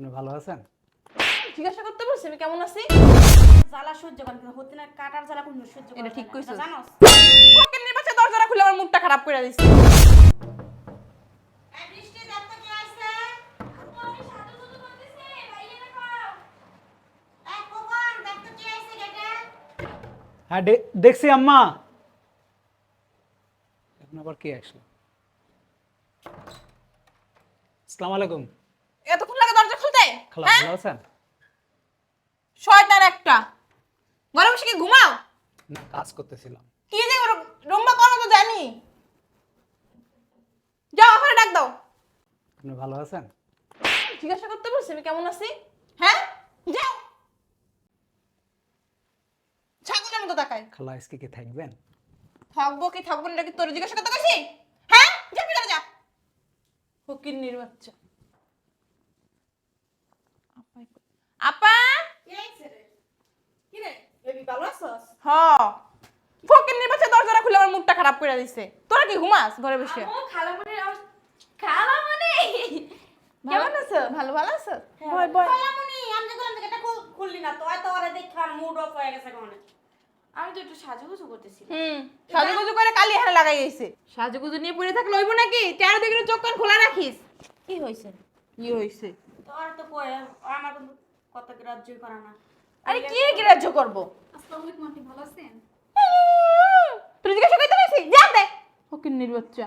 আপনি ভালো আছেন? জিজ্ঞাসা করতে বলছি আমি কেমন আছি? জ্বালা সহ্য করেন কিন্তু হতে না কাটার জ্বালা কোনো সহ্য করেন এটা ঠিক। কইছো। জানোস? ফকির নির্বাচনে দরজাটা খুলে আমার মুখটা খারাপ করে গেটে হ্যাঁ দেখছি আম্মা। এখন আবার কে আসলো? আসসালামু আলাইকুম। এতক্ষণ খালা হ্যাঁ? ভালো আছেন? শয়তান একটা। বসে কি ঘুমাও? না কাজ করতেছিলাম। কি যে রুম্বা করো তো জানি। যাও ওখানে ডাক দাও। আপনি ভালো আছেন? জিজ্ঞাসা করতে বলছি আমি কেমন আছি? হ্যাঁ? যাও। ছাগলের মতো তাকায়। খালা আজকে কি থাকবেন? থাকব কি থাকব না কি তোর জিজ্ঞাসা করতে কইছি হ্যাঁ? যা যা। ফকির নির্বাচ্চা ভালো আছস? হ। ফকির নির্বাচনে দরজাটা খুলে আমার মুখটা খারাপ করে দিছে। তোরা কি ঘুমাস ঘরে বসে? ও খালামণি খালামণি কেমন আছো? ভালো ভালো আছো? বয় বয়। খালামণি আমি যে বললাম এটা খুললি না তো হয়তো ওরা দেখে মুড অফ হয়ে গেছে কোনে আমি তো একটু সাজুগুজু করতেছি হুম সাজুগুজু করে কালি এখানে লাগাই গেছে সাজুগুজু নিয়ে পড়ে থাকলে হইব নাকি? চার দিকে চোখ কান খোলা রাখিস। কি হইছে? কি হইছে? তোর তো কয় আমার কত গ্রাহ্যই করে না। আরে কি গ্রাহ্য করব? আসসালামু আলাইকুম আন্টি ভালো আছেন? তুই জিজ্ঞাসা করতে পারছি? যা দে। ফকির নির্বাচ্চা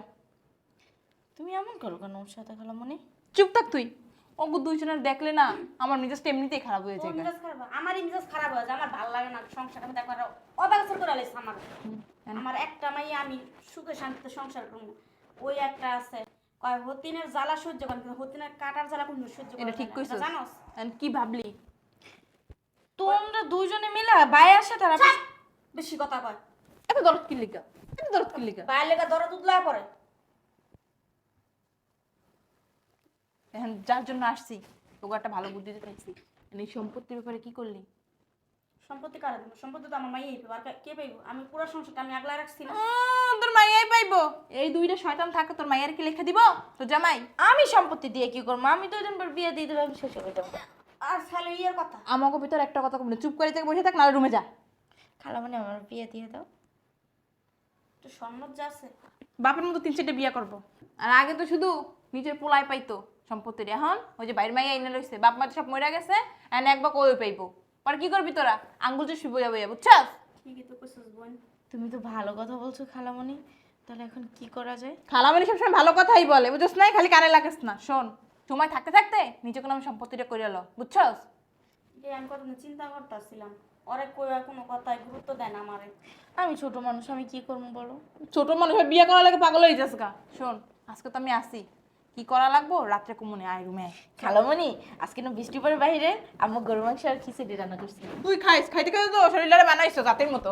তুমি এমন করো কেন? ওর সাথে খালামণি চুপ থাক তুই। ওগো দুইজনের দেখলে না আমার মেজাজটা এমনিতেই খারাপ হয়ে যায় মেজাজ খারাপ? আমারই মেজাজ খারাপ হয়ে যায়। আমার ভালো লাগে না। সংসার আমি দেখো অবাগসর করে আলাইছে আমার। আমার একটা মাই আমি সুখে শান্তিতে সংসার করব। ওই একটা আছে। কয় হতিনের জ্বালা সহ্য করেন কিন্তু হতিনের কাটার জ্বালা কোনো সহ্য করে এটা ঠিক। কইছো জানোস? কি ভাবলি? তোমরা দুইজনে মিলে বাইরের সাথে বেশি কথা কয়। এত দরদ কি লিগা? এত দরদ কি লিগা? বাইরে লেগে দরদ উদলা পড়ে। এখন যার জন্য আসছি তোকে একটা ভালো বুদ্ধি দিতে চাইছি এই সম্পত্তির ব্যাপারে কি করলি? সম্পত্তি কারা দিব? সম্পত্তি তো আমার মাইয়াই পাইব। আর কে- পাইবো? আমি পুরো সংসারটা আমি আগলা রাখছি না। তোর মাইয়াই পাইবো। এই দুইটা শয়তান থাকে তোর মাইয়ার কি লেখা দিব? তো জামাই? আমি সম্পত্তি দিয়ে কি করব? আমি দিন পর বিয়ে দিয়ে দেবো আমি শেষ হয়ে যাব। আর কথা? আমাকে ভিতর একটা কথা কমলে চুপ করে থেকে বসে থাক না রুমে যা। খালামণি আমার বিয়ে দিয়ে দাও। একটু সম্মত যা আছে। বাপের মতো তিন চারটে বিয়া করব। আর আগে তো শুধু নিজের পোলাই পাইতো সম্পত্তির। এখন ওই যে বাইরের মাইয়া এনে লইছে বাপ মা সব মরে গেছে এনে একবার কই পাইবো। আর কি করবি তোরা? আঙ্গুল যে শুভ যাব বুঝছাস? ঠিকই তো কইছিস বোন। তুমি তো ভালো কথা বলছো খালামণি। তাহলে এখন কি করা যায়? খালামানি সবসময় ভালো কথাই বলে বুঝছ না খালি কানে লাগাস না শোন। সময় থাকতে থাকতে নিজেকে আমি সম্পত্তিটা করে লো বুঝছস? যে আমি কতদিন চিন্তা করতেছিলাম। ওরে কই আর কোনো কথায় গুরুত্ব দেয় না আমারে। আমি ছোট মানুষ আমি কি করব বলো? ছোট মানুষ হয়ে বিয়ে করা লাগে পাগল হয়ে যাস গা। শোন আজকে তো আমি আসি। কি করা লাগবো? রাত্রে কুমনে আয় রুমে। খালামণি আজকে না বৃষ্টি পড়ে বাইরে আমার গরু মাংস আর খিচুড়ি রান্না করছি। তুই খাইস খাইতে খাইতে তো শরীরে বানাইছো জাতের মতো।